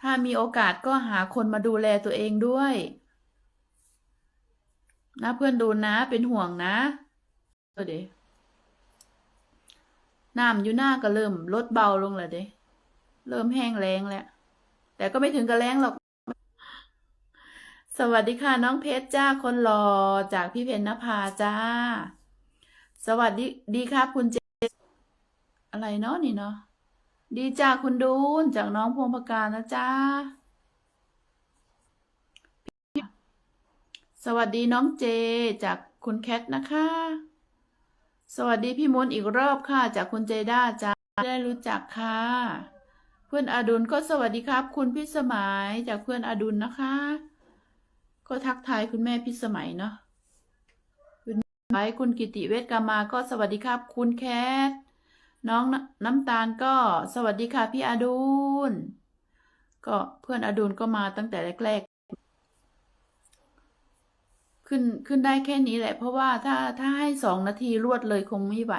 ถ้ามีโอกาสก็หาคนมาดูแลตัวเองด้วยนะเพื่อนดูนะเป็นห่วงนะเออเดะน้ำอยู่หน้าก็เริ่มลดเบาลงแล้วเด้เริ่มแห้งแล้งแล้ว แต่ก็ไม่ถึงกับแล้งหรอก สวัสดีค่ะน้องเพชรจ้าคนหล่อจากพี่เพญนภาจ้า สวัสดีดีครับคุณเจ อะไรเนาะนี่เนาะ ดีจ้าคุณดูนจากน้องพวงประการนะจ้าสวัสดีน้องเจจากคุณแคทนะคะ สวัสดีพี่มนอีกรอบค่ะ จากคุณเจด้าจ้าได้รู้จักค่ะ เพื่อนอดุลก็สวัสดีครับ คุณพิสมัยจากเพื่อนอดุลนะคะ ก็ทักทายคุณแม่พิสมัยเนาะคุณไปคุณกิติเวทกามาก็สวัสดีครับ คุณแคท น้องน้ำตาลก็สวัสดีค่ะพี่อดุลก็เพื่อนอดุลก็มาตั้งแต่แรกๆ ขึ้นขึ้นได้แค่นี้แหละ เพราะว่าถ้าถ้าให้สองนาทีรวดเลยคงไม่ไหว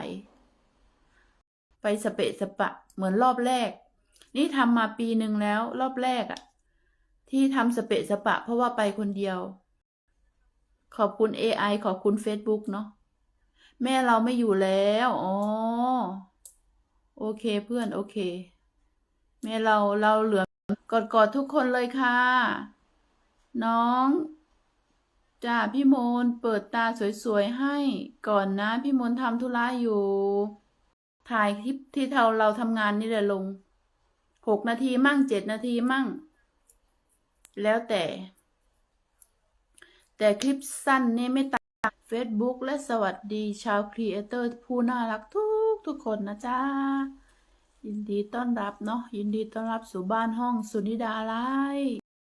ไปสเปะสปะเหมือนรอบแรก นี่ทำมาปีหนึ่งแล้ว รอบแรกอะที่ทำสเปะสปะ เพราะว่าไปคนเดียว ขอบคุณ AI ขอบคุณ Facebook เนาะแม่เราไม่อยู่แล้ว อ๋อ โอเคเพื่อนโอเคแม่เราเราเหลือกอดกอดทุกคนเลยค่ะ น้องจ้าพี่มนเปิดตาสวยๆให้ก่อนนะ พี่มนทำธุระอยู่ ถ่ายคลิปที่เราเราทำงานนี่แหละลงหกนาทีมั่งเจ็ดนาทีมั่ง แล้วแต่ แต่คลิปสั้นนี่ไม่ต่าง Facebook และสวัสดีชาวครีเอเตอร์ผู้น่ารักทุก ทุกคนนะจ๊ะ ยินดีต้อนรับเนาะยินดีต้อนรับสู่บ้านห้องสุนิดาไล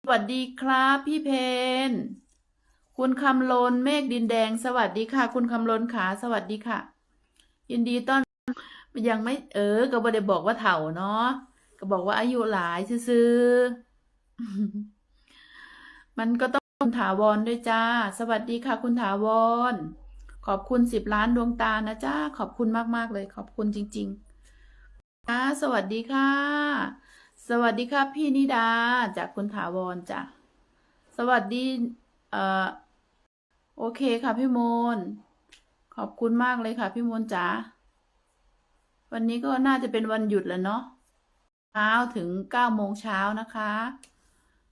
สวัสดีครับพี่เพนคุณคำลนเมฆดินแดง สวัสดีค่ะ คุณคำลนขาสวัสดีค่ะ ยินดีต้อนยังไม่เออ ก็บ่ได้บอกว่าเถ่าเนาะก็บอกว่าอายุหลายซื่อมันก็ต้องคุณถาวรด้วยจ้า สวัสดีค่ะ คุณถาวร ขอบคุณสิบล้านดวงตานะจ้าขอบคุณมากๆเลย ขอบคุณจริงๆค่ะสวัสดีค่ะ สวัสดีค่ะพี่นิดาจากคุณถาวรจ้ะสวัสดีเอ่อโอเคค่ะพี่มนขอบคุณมากเลยค่ะพี่มนจ๋าวันนี้ก็น่าจะเป็นวันหยุดแล้วเนาะเช้าถึงเก้าโมงเช้านะคะ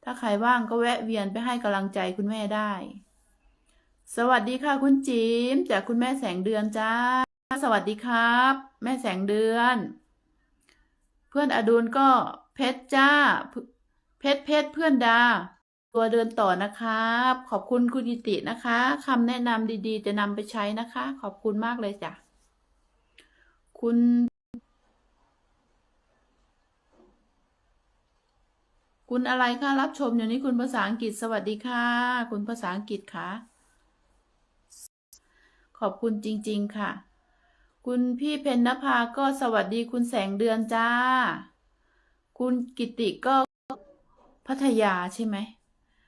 ถ้าใครว่างก็แวะเวียนไปให้กำลังใจคุณแม่ได้ สวัสดีค่ะคุณจิมจากคุณแม่แสงเดือนจ้า สวัสดีครับ แม่แสงเดือน เพื่อนอดุลก็เพชรจ้า เพชรเพชรเพื่อนดา ตัวเดินต่อนะครับ ขอบคุณคุณกิตินะคะคำแนะนำดีๆ จะนำไปใช้นะคะ ขอบคุณมากเลยจ้ะคุณคุณอะไรคะรับชมอยู่นี้คุณภาษาอังกฤษสวัสดีค่ะ คุณภาษาอังกฤษค่ะ ขอบคุณจริง ๆ ค่ะ คุณพี่เพญนภาก็สวัสดีคุณแสงเดือนจ้า คุณกิติก็พัทยาใช่ไหม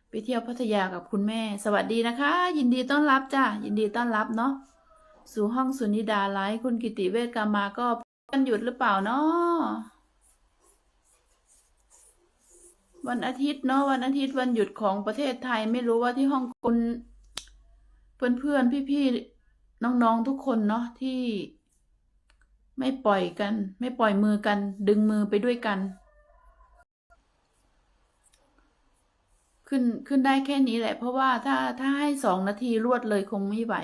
ไปเที่ยวพัทยากับคุณแม่ สวัสดีนะคะ ยินดีต้อนรับจ้ายินดีต้อนรับเนาะสู่ห้องสุนิดาไลฟ์คุณกิติเวทกามาก็วันหยุดหรือเปล่าเนาะวันอาทิตย์เนาะวันอาทิตย์วันหยุดของประเทศไทยไม่รู้ว่าที่ห้องคุณเพื่อนเพื่อนพี่พี่ๆ น้องๆทุกคนเนาะที่ไม่ปล่อยกัน ไม่ปล่อยมือกัน ดึงมือไปด้วยกัน ขึ้นขึ้นได้แค่นี้แหละ เพราะว่าถ้าถ้าให้สองนาทีรวดเลยคงไม่ไหว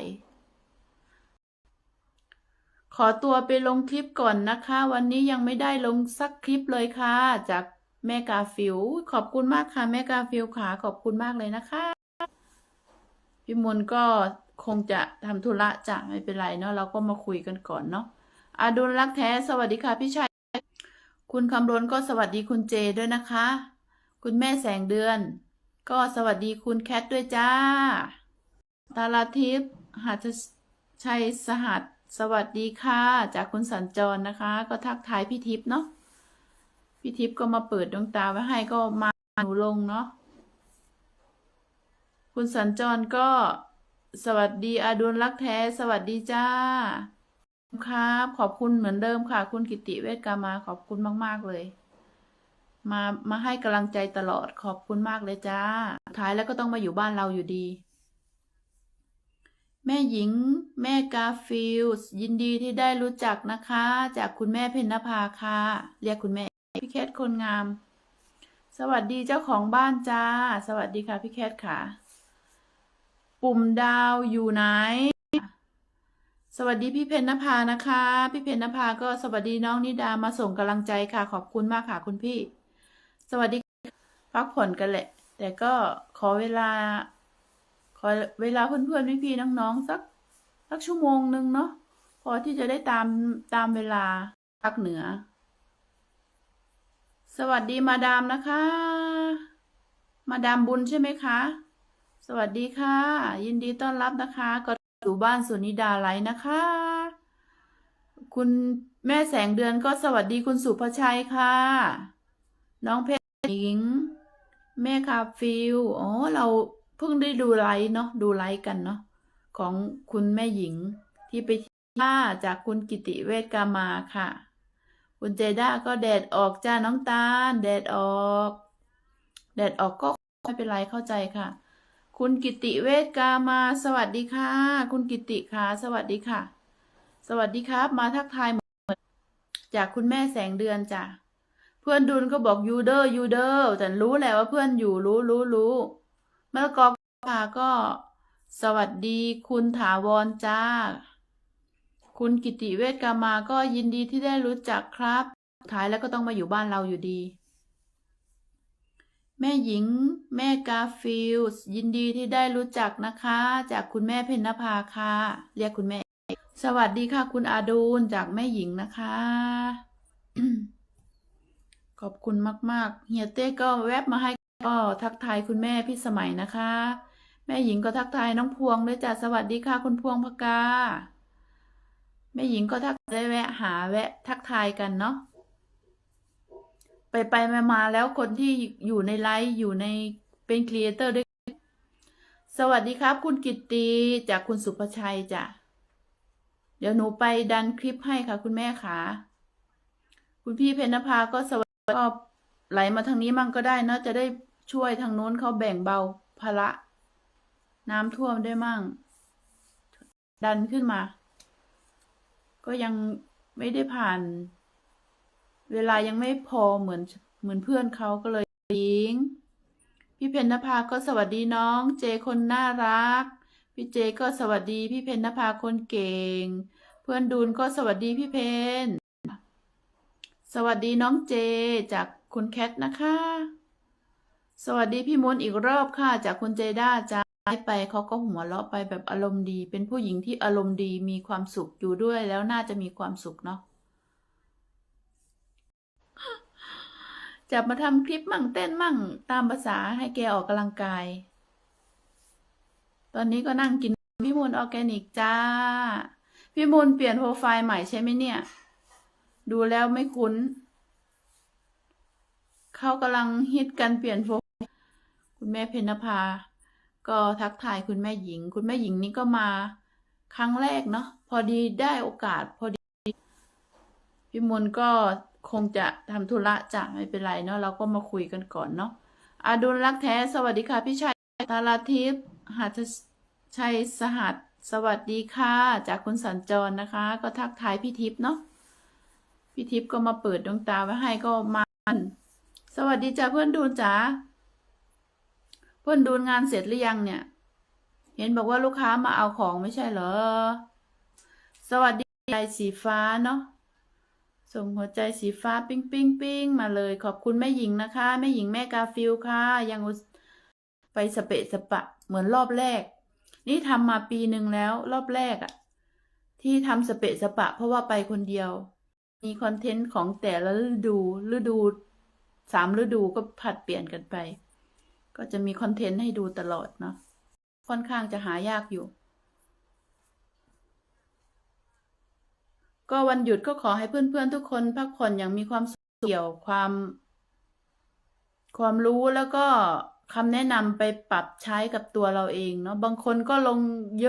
ขอตัวไปลงคลิปก่อนนะคะ วันนี้ยังไม่ได้ลงสักคลิปเลยค่ะ จากแม่กาฟิว ขอบคุณมากค่ะ แม่กาฟิวขาขอบคุณมากเลยนะคะ พี่มนก็คงจะทำธุระจะไม่เป็นไรเนาะเราก็มาคุยกันก่อนเนาะอาดุลรักแท้สวัสดีค่ะพี่ชายคุณคำรณก็สวัสดีคุณเจด้วยนะคะ คุณแม่แสงเดือน ก็สวัสดีคุณแคทด้วยจ้าตาลาทิพย์หัตชัยสหัสสวัสดีค่ะ จากคุณสัญจรนะคะ ก็ทักทายพี่ทิพย์เนาะพี่ทิพย์ก็มาเปิดดวงตาไว้ให้ก็มาหนูลงเนาะ คุณสัญจรก็สวัสดีอาดุลรักแท้ สวัสดีจ้า ครับ ขอบคุณเหมือนเดิมค่ะ คุณกิติเวทกามาขอบคุณมาก ๆ เลย มามาให้กำลังใจตลอดขอบคุณมากเลยจ้า ท้ายแล้วก็ต้องมาอยู่บ้านเราอยู่ดี แม่หญิง แม่กาฟิลส์ยินดีที่ได้รู้จักนะคะ จากคุณแม่เพญนภาค่ะ เรียกคุณแม่พี่แคทคนงาม สวัสดีเจ้าของบ้านจ้า สวัสดีค่ะพี่แคทค่ะ ปุ่มดาวอยู่ไหน สวัสดีพี่เพญนภานะคะ พี่เพญนภาก็สวัสดีน้องนิดามาส่งกำลังใจค่ะ ขอบคุณมากค่ะคุณพี่ สวัสดีพักผ่อนกันแหละ แต่ก็ขอเวลา ขอเวลาเพื่อนๆพี่ๆน้องๆสักสักชั่วโมงหนึ่งเนาะพอที่จะได้ตามตามเวลาภาคเหนือ สวัสดีมาดามนะคะ มาดามบุญใช่ไหมคะ สวัสดีค่ะ ยินดีต้อนรับนะคะ ก็อยู่บ้านสุนิดาไลฟ์นะคะ คุณแม่แสงเดือนก็สวัสดีคุณสุภชัยค่ะ น้องเพชรหญิง แม่คาฟิลอ๋อเราเพิ่งได้ดูไลฟ์เนาะดูไลฟ์กันเนาะของคุณแม่หญิงที่ไปท่าจากคุณกิติเวทกามาค่ะ คุณเจด้าก็แดดออกจ้าน้องตาลแดดออก แดดออกก็ไม่เป็นไรเข้าใจค่ะ คุณกิติเวทกามา สวัสดีค่ะ คุณกิติค่ะสวัสดีค่ะ สวัสดีครับ มาทักทายเหมือนจากคุณแม่แสงเดือนจ้ะเพื่อนดุลก็บอกยูเดอร์ยูเดอร์แต่รู้แหละว่าเพื่อนอยู่รู้รู้รู้มะละกอค่ะก็ สวัสดีคุณถาวรจ้า คุณกิติเวทกามาก็ยินดีที่ได้รู้จักครับสุดท้ายแล้วก็ต้องมาอยู่บ้านเราอยู่ดี แม่หญิง แม่กาฟิลส์ยินดีที่ได้รู้จักนะคะ จากคุณแม่เพญนภาค่ะ เรียกคุณแม่ สวัสดีค่ะ คุณอาดูลจากแม่หญิงนะคะ ขอบคุณมาก ๆ เฮียเต้ก็แวบมาให้ก็ทักทายคุณแม่พี่สมัยนะคะ แม่หญิงก็ทักทายน้องพวงด้วยจ้ะสวัสดีค่ะ คุณพวงพกาแม่หญิงก็ทักได้แวะหาแวะทักทายกันเนาะ ไปไปมามาแล้วคนที่อยู่ในไลฟ์อยู่ในเป็นครีเอเตอร์ด้วย สวัสดีครับ คุณกิตติจากคุณสุภชัยจ้ะ เดี๋ยวหนูไปดันคลิปให้ค่ะ คุณแม่ค่ะคุณพี่เพนภาก็สวัสดีก็ไหลมาทางนี้มั่งก็ได้เนะจะได้ช่วยทางโน้นเขาแบ่งเบาภาระน้ำท่วมได้มั่ง ดันขึ้นมา ก็ยังไม่ได้ผ่าน เวลายังไม่พอเหมือนเหมือนเพื่อนเขาก็เลยยิง พี่เพญนภาก็สวัสดีน้อง เจคนน่ารัก พี่เจก็สวัสดีพี่เพญนภาคนเก่ง เพื่อนดูนก็สวัสดีพี่เพนสวัสดีน้องเจจากคุณแคทนะคะ สวัสดีพี่มนอีกรอบค่ะ จากคุณเจด้าจ้าไปเขาก็หัวเราะไปแบบอารมณ์ดี เป็นผู้หญิงที่อารมณ์ดีมีความสุขอยู่ด้วยแล้วน่าจะมีความสุขเนาะ จับมาทำคลิปมั่งเต้นมั่งตามภาษาให้แกออกกำลังกาย ตอนนี้ก็นั่งกินพี่มูลออร์แกนิกจ้าพี่มูลเปลี่ยนโปรไฟล์ใหม่ใช่ไหมเนี่ย ดูแล้วไม่คุ้น เขากำลังฮิตกันเปลี่ยนโปรคุณแม่เพนภา ก็ทักทายคุณแม่หญิง คุณแม่หญิงนี่ก็มา ครั้งแรกเนาะพอดีได้โอกาสพอดีพี่มนก็ คงจะทำธุระจะไม่เป็นไรเนาะเราก็มาคุยกันก่อนเนาะอาดุลรักแท้สวัสดีค่ะ พี่ชัยตาลาทิพย์หัตชัยสหัสสวัสดีค่ะ จากคุณสัญจรนะคะ ก็ทักทายพี่ทิพย์เนาะพี่ทิพย์ก็มาเปิดดวงตาไว้ให้ก็มาสวัสดีจ้ะเพื่อนดูนจ๋าเพื่อนดูนงานเสร็จหรือยังเนี่ย เห็นบอกว่าลูกค้ามาเอาของไม่ใช่เหรอ สวัสดีใจสีฟ้าเนาะ ส่งหัวใจสีฟ้าปิ้งปิ้งปิ้งมาเลย ขอบคุณแม่หญิงนะคะแม่หญิงแม่กาฟิลค่ะ ยังไปสเปะสปะเหมือนรอบแรก นี่ทำมาปีหนึ่งแล้วรอบแรกอะที่ทำสเปะสปะ เพราะว่าไปคนเดียว มีคอนเทนต์ของแต่ละฤดูฤดูสามฤดูก็ผัดเปลี่ยนกันไป ก็จะมีคอนเทนต์ให้ดูตลอดเนาะค่อนข้างจะหายากอยู่ ก็วันหยุดก็ขอให้เพื่อนๆทุกคนพักผ่อนอย่างมีความสุขเกี่ยวความ ความรู้แล้วก็คำแนะนำไปปรับใช้กับตัวเราเองเนาะบางคนก็ลงเยอะ